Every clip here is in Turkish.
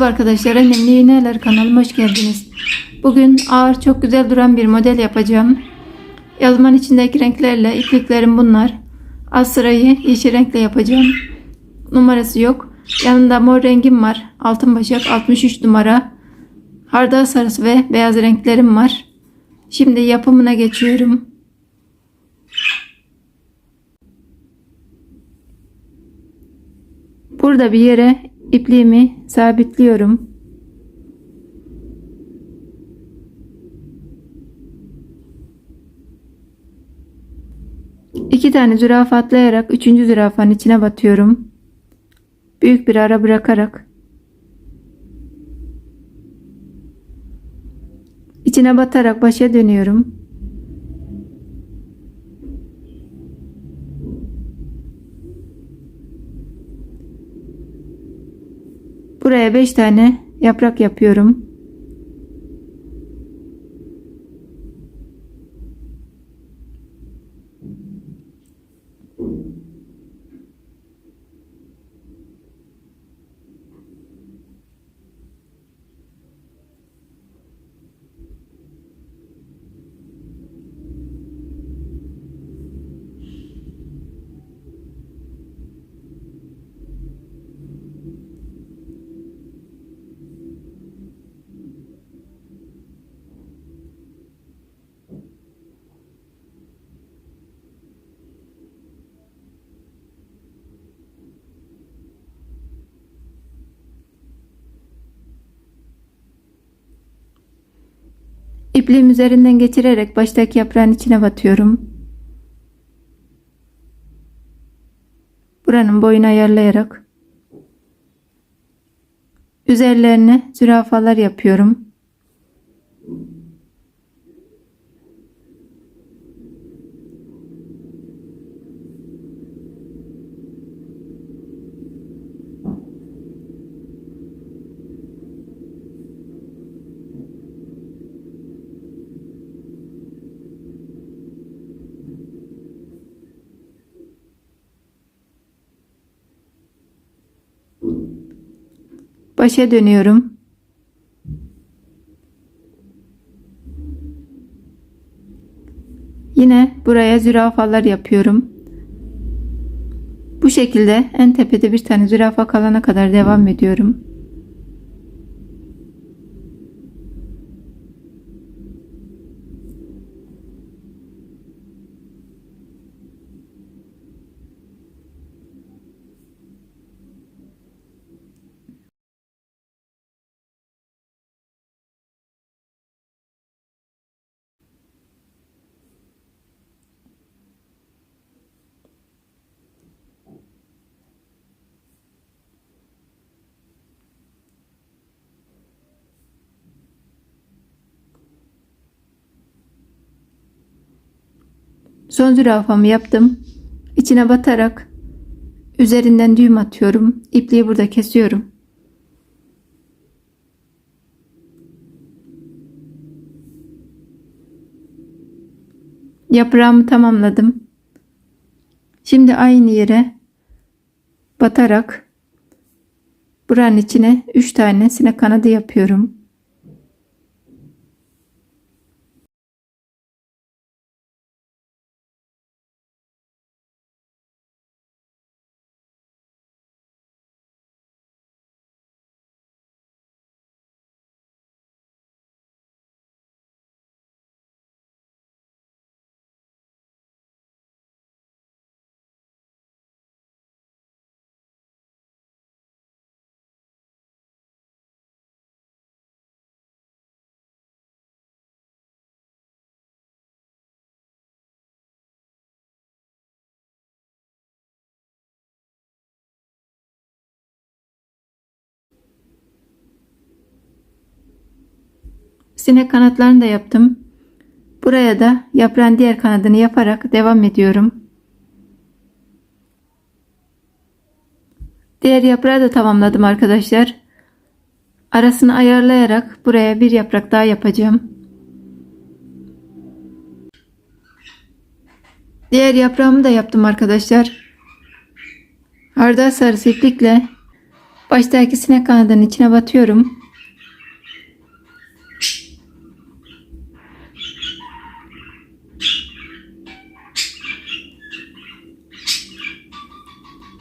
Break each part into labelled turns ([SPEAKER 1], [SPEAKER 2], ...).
[SPEAKER 1] Merhaba arkadaşlar, Annemli İğneler kanalıma hoş geldiniz. Bugün ağır, çok güzel duran bir model yapacağım. Yazmanın içindeki renklerle, ipliklerim bunlar. Az sırayı yeşil renkle yapacağım. Numarası yok. Yanında mor rengim var. Altın başak 63 numara. Hardal sarısı ve beyaz renklerim var. Şimdi yapımına geçiyorum. Burada bir yere ipliğimi sabitliyorum. İki tane zürafa atlayarak üçüncü zürafanın içine batıyorum. Büyük bir ara bırakarak içine batarak başa dönüyorum. Buraya 5 tane yaprak yapıyorum. İpliğim üzerinden geçirerek baştaki yaprağın içine batıyorum. Buranın boyunu ayarlayarak üzerlerine zürafalar yapıyorum. Başa dönüyorum. Yine buraya zürafalar yapıyorum. Bu şekilde en tepede bir tane zürafa kalana kadar devam ediyorum. Son zürafamı yaptım. İçine batarak üzerinden düğüm atıyorum. İpliği burada kesiyorum. Yaprağımı tamamladım. Şimdi aynı yere batarak buranın içine 3 tane sinek kanadı yapıyorum. Sinek kanatlarını da yaptım. Buraya da yaprağın diğer kanadını yaparak devam ediyorum. Diğer yaprağı da tamamladım arkadaşlar. Arasını ayarlayarak buraya bir yaprak daha yapacağım. Diğer yaprağımı da yaptım arkadaşlar. Hardal sarısı iplikle Baştaki sinek kanadının içine batıyorum.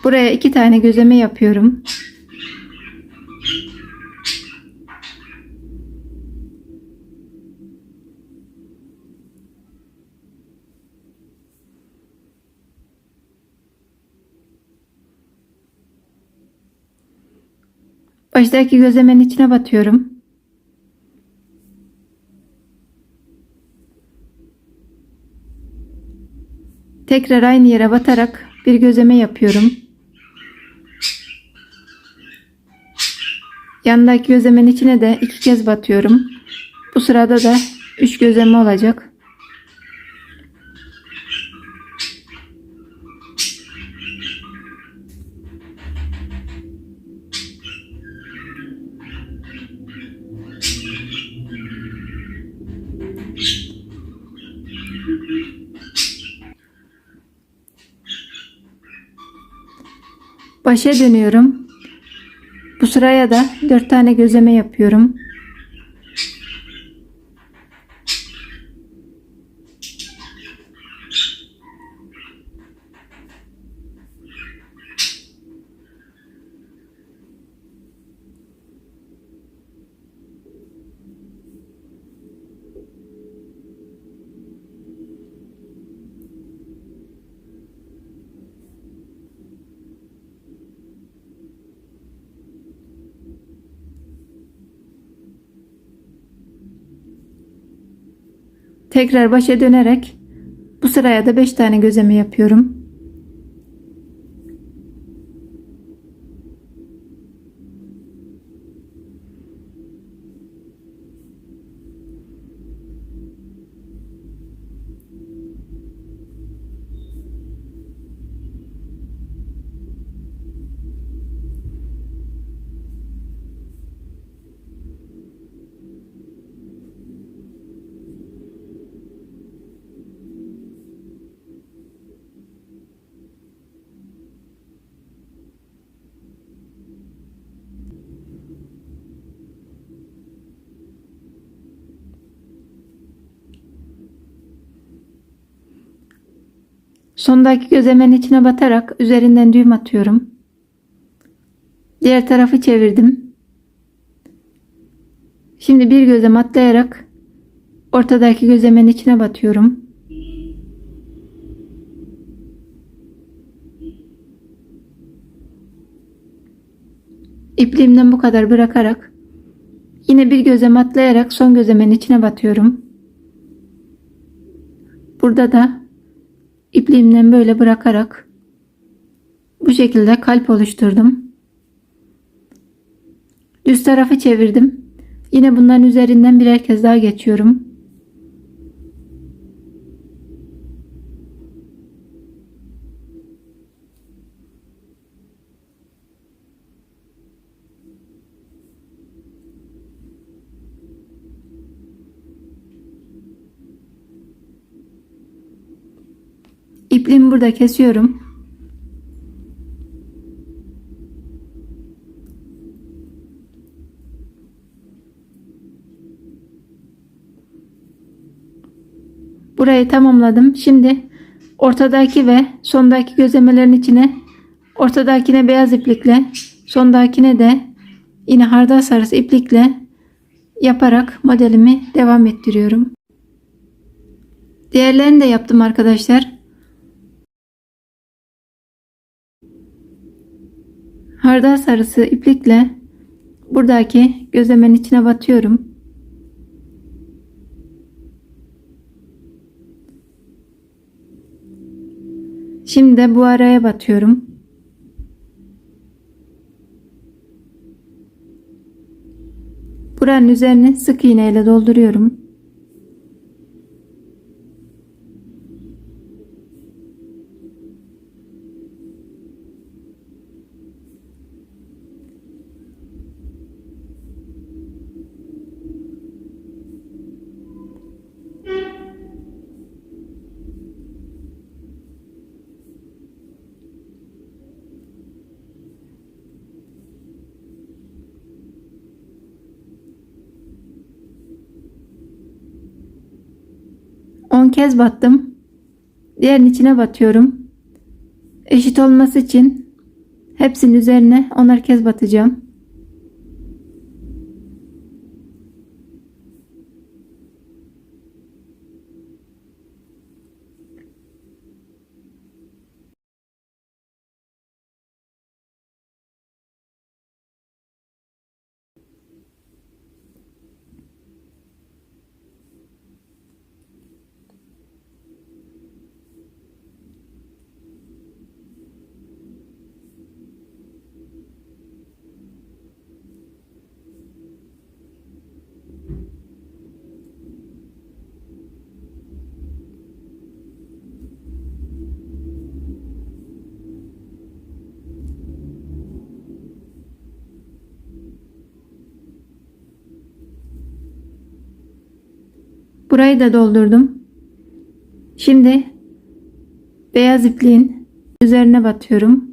[SPEAKER 1] Buraya iki tane gözleme yapıyorum. Baştaki gözlemenin içine batıyorum. Tekrar aynı yere batarak bir gözleme yapıyorum. Yanındaki gözlemenin içine de iki kez batıyorum. Bu sırada da üç gözleme olacak. Başa dönüyorum. Bu sıraya da 4 tane gözleme yapıyorum. Tekrar başa dönerek bu sıraya da 5 tane gözleme yapıyorum. Sondaki gözlemenin içine batarak üzerinden düğüm atıyorum. Diğer tarafı çevirdim. Şimdi bir gözlem atlayarak ortadaki gözlemenin içine batıyorum. İpliğimden bu kadar bırakarak yine bir gözlem atlayarak son gözlemenin içine batıyorum. Burada da ipliğimden böyle bırakarak bu şekilde kalp oluşturdum. Düz tarafı çevirdim. Yine bunların üzerinden birer kez daha geçiyorum. İpliğimi burada kesiyorum. Burayı tamamladım. Şimdi ortadaki ve sondaki gözlemelerin içine ortadakine beyaz iplikle sondakine de yine hardal sarısı iplikle yaparak modelimi devam ettiriyorum. Diğerlerini de yaptım arkadaşlar. Hardal sarısı iplikle buradaki gözlemenin içine batıyorum. Şimdi de bu araya batıyorum. Buranın üzerine sık iğne ile dolduruyorum. Son kez battım. Diğerinin içine batıyorum. Eşit olması için hepsinin üzerine onar kez batacağım. Burayı da doldurdum. Şimdi beyaz ipliğin üzerine batıyorum.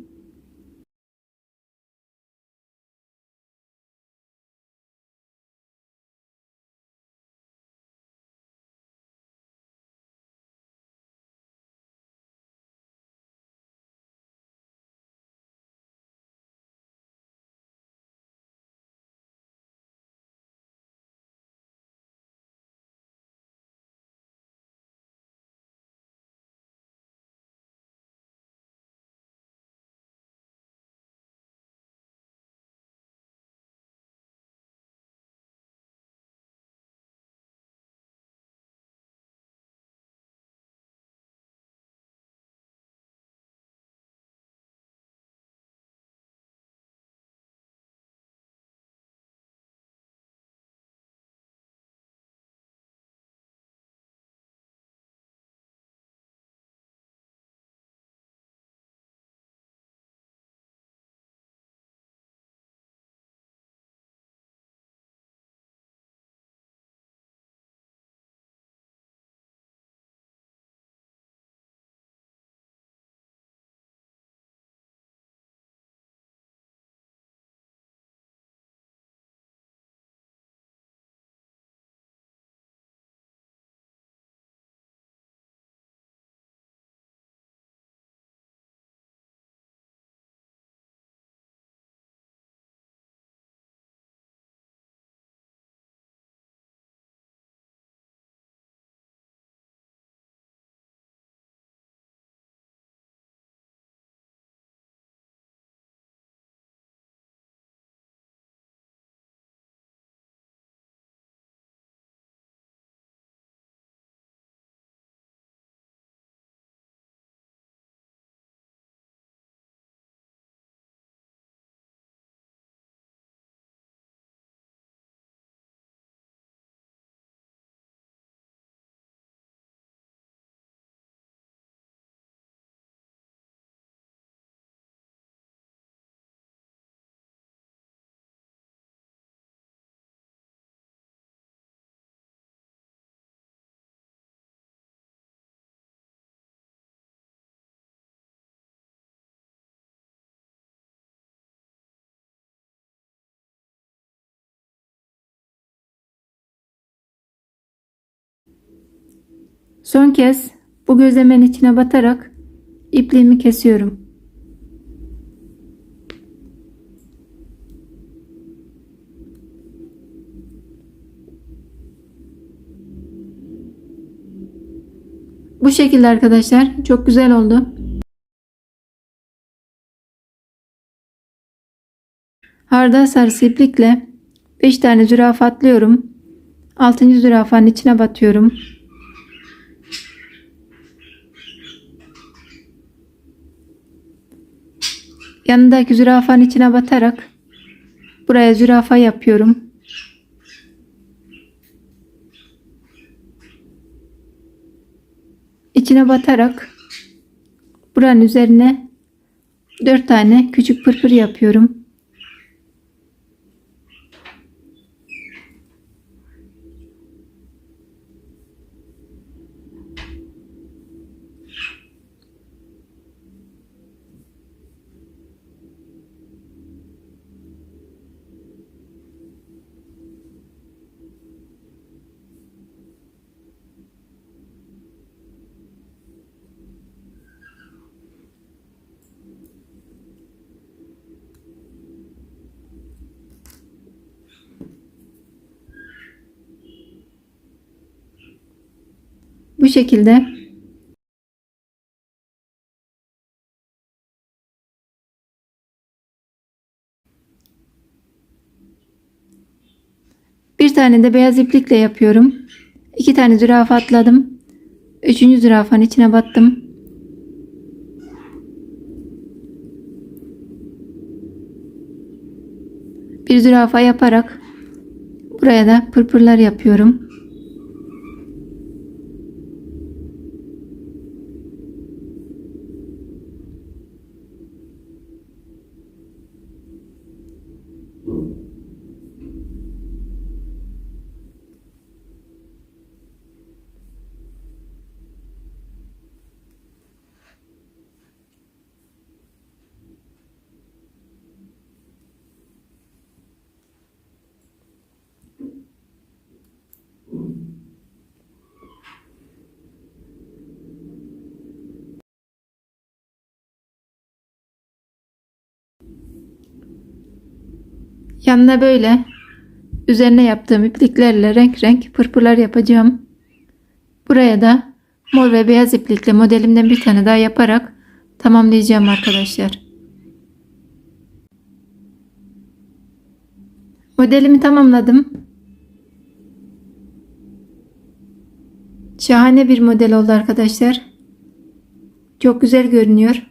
[SPEAKER 1] Son kez bu gözlemenin içine batarak ipliğimi kesiyorum. Bu şekilde arkadaşlar çok güzel oldu. Hardal sarısı iplikle 5 tane zürafa atlıyorum. 6. zürafanın içine batıyorum. Yanındaki zürafanın içine batarak buraya zürafa yapıyorum. İçine batarak buranın üzerine 4 tane küçük pırpır yapıyorum. Bu şekilde Bir tane de beyaz iplikle yapıyorum. İki tane zürafa atladım. Üçüncü zürafanın içine battım. Bir zürafa yaparak buraya da pırpırlar yapıyorum. Yanına böyle üzerine yaptığım ipliklerle renk renk pırpırlar yapacağım. Buraya da mor ve beyaz iplikle modelimden bir tane daha yaparak tamamlayacağım arkadaşlar. Modelimi tamamladım. Şahane bir model oldu arkadaşlar. Çok güzel görünüyor.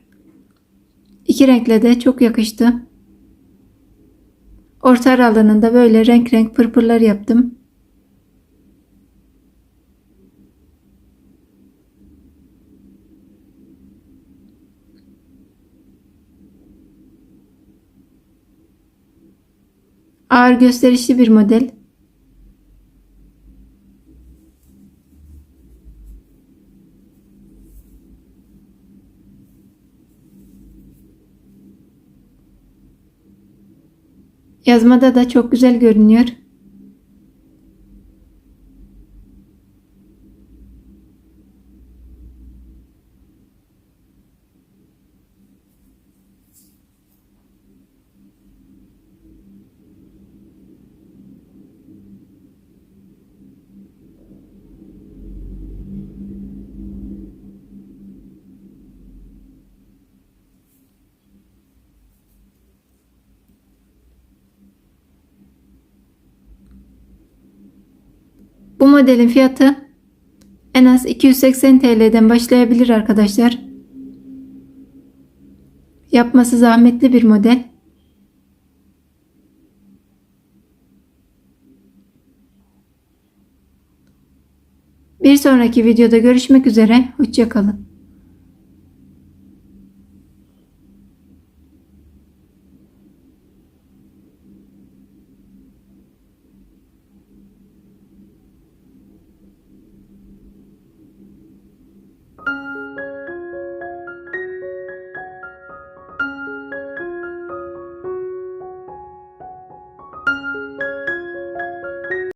[SPEAKER 1] İki renkle de çok yakıştı. Orta aralığında böyle renk renk pırpırlar yaptım. Ağır gösterişli bir model. Yazmada da çok güzel görünüyor. Bu modelin fiyatı en az 280 TL'den başlayabilir arkadaşlar. Yapması zahmetli bir model. Bir sonraki videoda görüşmek üzere. Hoşçakalın.